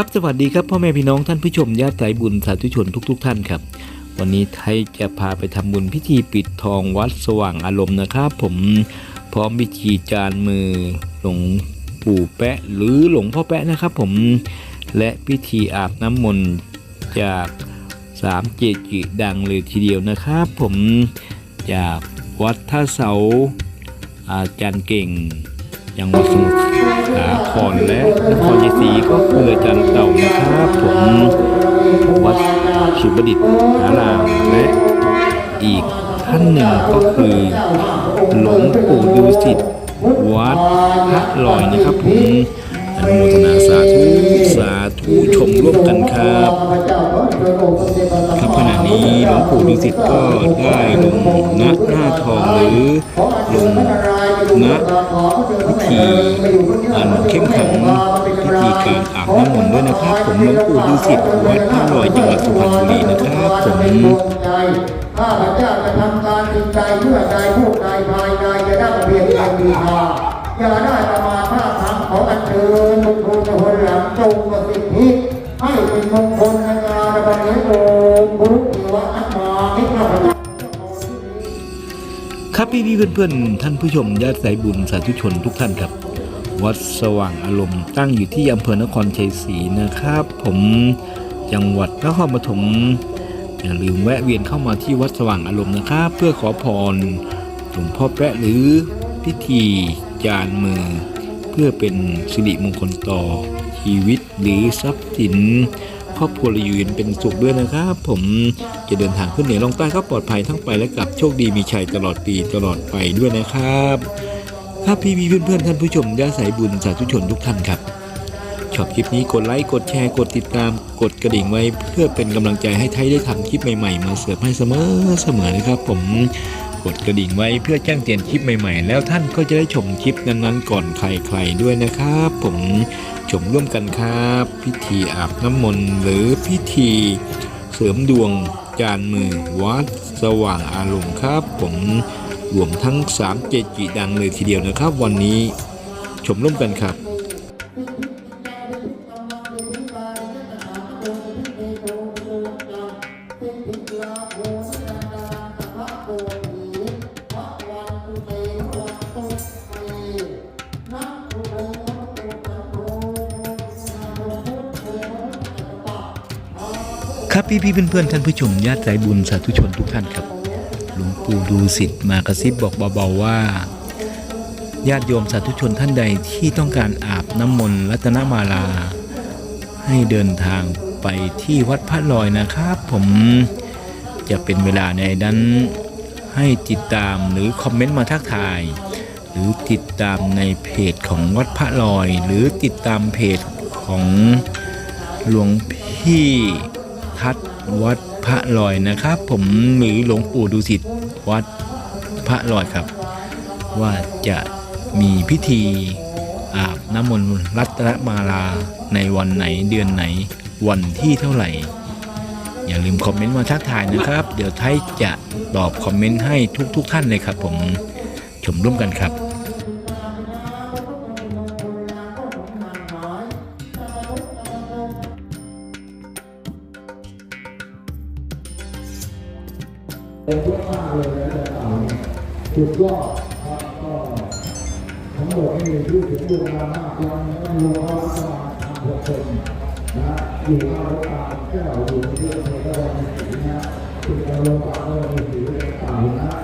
ครับสวัสดีครับพ่อแม่พี่น้องท่านผู้ชมญาติสายบุญสาธุชนทุกๆท่านครับ วันนี้ไทยจะพาไปทำบุญพิธีปิดทองวัดสว่างอารมณ์นะครับ ผมพร้อมพิธีจานมือหลวงปู่แปะหรือหลวงพ่อแปะนะครับ ผมและพิธีอาบน้ำมนต์จากสามเจจิดังเลยทีเดียวนะครับ ผมจากวัดท่าเสาอาจารย์เก่ง จังหวัดสมุทรสาครและนครชัยศรีก็คืออาจารย์เต่านะครับผมวัดสุบดิตนารามและอีกท่านหนึ่งก็คือหลวงปู่ดูสิตวัดพระลอยนะครับผมอนุโมทนาสาธุสา ธุชมร่วมกันครับ ครับขณะนี้หลวงปู่ดุสิตก็ได้ลงณหน้าทองหรือลงณพิธีอันเข้มขังพิธีการอาบน้ำมนต์ด้วยนะครับ ผมหลวงปู่ดุสิตวัดพระลอยจังหวัดสุพรรณบุรีนะครับผมข้าพเจ้าจะทำการจริงใจเพื่อใจผู้ใดภายในจะได้เพียงใจดีทาอย่าได้ประมาางขออัญเชิญมงคลคนหลังจงประสิทธิให้เป็นมงคลในงานวันนี้โอมบุรุษวะอัตมามิพระครับพี่พี่ๆเพื่อนๆ ท่านผู้ชมญาติสายบุญสาธุชนทุกท่านครับ วัดสว่างอารมณ์ตั้งอยู่ที่อำเภอนครชัยศรีนะครับ ผมจังหวัดนครปฐมอย่าลืมแวะเวียนเข้ามาที่วัดสว่างอารมณ์นะครับ เพื่อขอพรหลวงพ่อแปะหรือพิธีจานมือ พื่อเป็นสิริมงคลต่อชีวิตหรือทรัพย์สินครอบครัวเราอยู่เย็นเป็นสุขด้วยนะครับ ผมจะเดินทางขึ้นเหนือลงใต้ก็ปลอดภัยทั้งไปและกลับโชคดีมีชัยตลอดปีตลอดไปด้วยนะครับถ้าพี่มีเพื่อนๆท่านผู้ชมญาติสายบุญสาธุชนทุกท่านครับชอบคลิปนี้กดไลค์กดแชร์กดติดตามกดกระดิ่งไว้ เพื่อเป็นกำลังใจให้ไทยได้ทำคลิปใหม่ๆ มาเสิร์ฟให้เสมอเสมอนะครับผม กดกระดิ่งไว้เพื่อแจ้งเตือนคลิปใหม่ ๆ แล้วท่านก็จะได้ชมคลิปนั้นๆก่อนใครๆด้วยนะครับ ผมชมร่วมกันครับ พิธีอาบน้ำมนต์หรือพิธีเสริมดวงจานมือวัดสว่างอารมณ์ครับ ผมรวมทั้ง3เจจิดังเลยทีเดียวนะครับ วันนี้ชมร่วมกันครับ ครับพี่พี่ๆเพื่อนๆท่านผู้ชมญาติสายบุญสาธุชนทุกท่านครับ หลวงปู่ดูสิทธิ์มากระซิบบอกเบาๆว่า ญาติโยมสาธุชนท่านใดที่ต้องการอาบน้ำมนต์รัตนมาลา ให้เดินทางไปที่วัดพระลอยนะครับ ผมจะเป็นเวลาในนั้นให้ติดตามหรือคอมเมนต์มาทักทาย หรือติดตามในเพจของวัดพระลอย หรือติดตามเพจของหลวงพี่ ทัดวัดพระลอยนะครับ ผมหรือหลวงปู่ดูสิตวัดพระลอยครับ ว่าจะมีพิธีอาบน้ำมนต์รัตนมาลาในวันไหนเดือนไหนวันที่เท่าไหร่ อย่าลืมคอมเมนต์มาทักทายนะครับ เดี๋ยวไทยจะตอบคอมเมนต์ให้ทุกๆทท่านเลยครับ ผมชมร่วมกันครับ สุดยอดครับก็ทั้งหมดนี่ที่ถึงดวงมามากวันนี้รวมแล้วประมาณพันหกคนนะอยู่ข้ารถตาแก้วอยู่ที่อำเภอตะวันศรีนะที่อำเภอตะวันศรีต่างนะ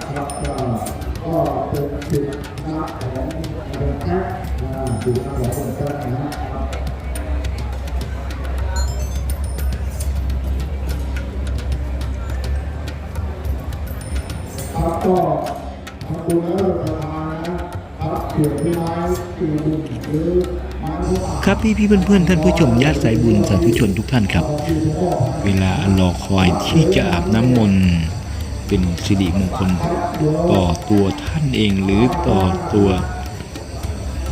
ก็ทำบุญแล้วเราทานนะครับเขียนที่ไม้ตีบุญหรือไม้ที่อ่านครับพี่พี่ๆเพื่อนท่านผู้ชมญาติสายบุญสาธุชนทุกท่านครับ เวลาอันรอคอยที่จะอาบน้ำมนต์เป็นสิริมงคลต่อตัวท่านเองหรือต่อตัว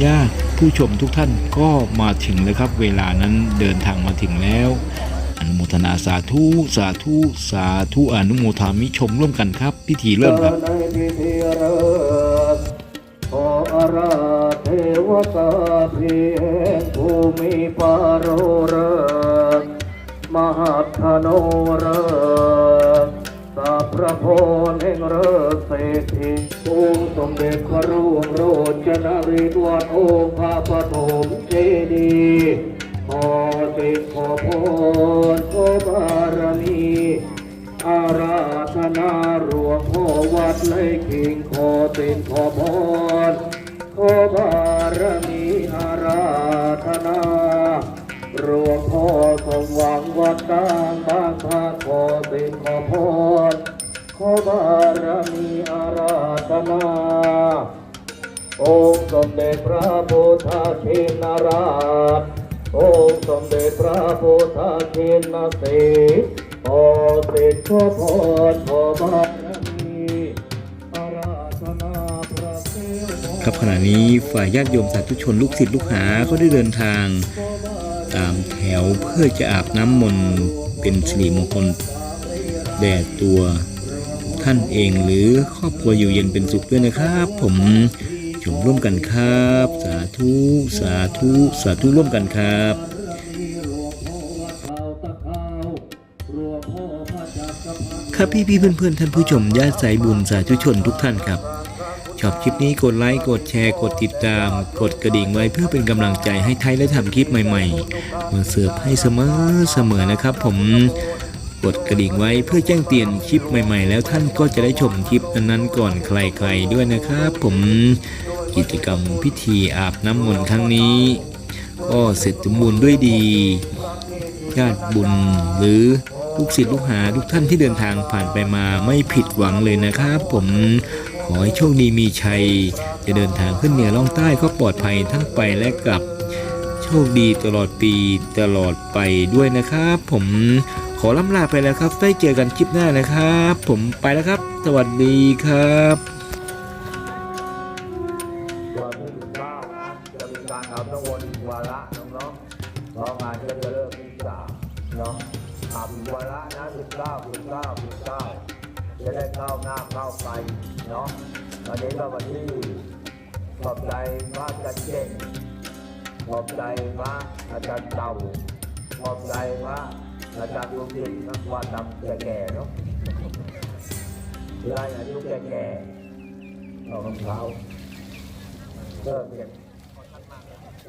ญาติผู้ชมทุกท่านก็มาถึงแล้วครับ เวลานั้นเดินทางมาถึงแล้ว อนุโมทนาสาธุ สาธุ สาธุ อนุโมทามิชมร่วมกันครับ พิธีเริ่มครับในพิธีเริ่มขออาราเทวตาเพียงภูมิปารเรมหัทธโนเรสัพระโพนแห่งเรเศรษฐีองค์สมเด็จพระร่วงโรจนริวัดองค์พระปฐมเจดีย์ สิทธิ์ขอพรขอบารมีอาราธนาหลวงพ่อวัดเลยคิงขอตินขอพรขอบารมีอาราธนาหลวงพ่อสมหวังวัดกลางบางพระขอตินขอพรขอบารมีอาราธนาองค์สมเด็จพระพุทธชินราช องค์สมเด็จพระพุทธชินสีขอสิทธิ์ขอพรขอบารมีอาราธนาพระเทวครับขณะนี้ฝ่ายญาติโยมสาธุชนลูกศิษย์ลูกหาก็ได้เดินทาง ตามแถวเพื่อจะอาบน้ำมนต์เป็นสิริมงคลแด่ตัวท่านเองหรือครอบครัวอยู่เย็นเป็นสุขด้วยนะครับ ผม ชมร่วมกันครับ สาธุ สาธุ สาธุร่วมกันครับครับพี่พี่เพื่อนเพื่อนท่านผู้ชมญาติสายบุญสาธุชนทุกท่านครับ ชอบคลิปนี้กดไลค์กดแชร์กดติดตาม กดกระดิ่งไว้เพื่อเป็นกำลังใจให้ไทยและทำคลิปใหม่ๆ มาเสิร์ฟให้เสมอเสมอนะครับ ผมกดกระดิ่งไว้เพื่อแจ้งเตือนคลิปใหม่ๆ แล้วท่านก็จะได้ชมคลิปนั้นๆก่อนใครๆด้วยนะครับ ผม กิจกรรมพิธีอาบน้ำมนต์ครั้งนี้ ก็เสร็จสมบูรณ์ด้วยดีญาติบุญหรือลูกศิษย์ลูกหาทุกท่านที่เดินทางผ่านไปมาไม่ผิดหวังเลยนะครับ ผมขอให้โชคดีมีชัย จะเดินทางขึ้นเหนือล่องใต้ก็ปลอดภัยทั้งไปและกลับ โชคดีตลอดปีตลอดไปด้วยนะครับ ผมขอล่ำลาไปแล้วครับ ได้เจอกันคลิปหน้านะครับ ผมไปแล้วครับ สวัสดีครับ เพราะงานก็จะเริ่มที่สามเนาะอาบอีกวาระนะสิบเก้าสิบเก้าสิบเก้าจะได้เข้าหน้าเข้าไปเนาะตอนนี้ก็วันที่ขอบใจพระอาจารย์เก่งขอบใจพระอาจารย์เต่าขอบใจพระอาจารย์ดวงจิตนักวาดดำแก่ๆเนาะยายอายุแก่ๆเอารองเท้าเลิกเก็บ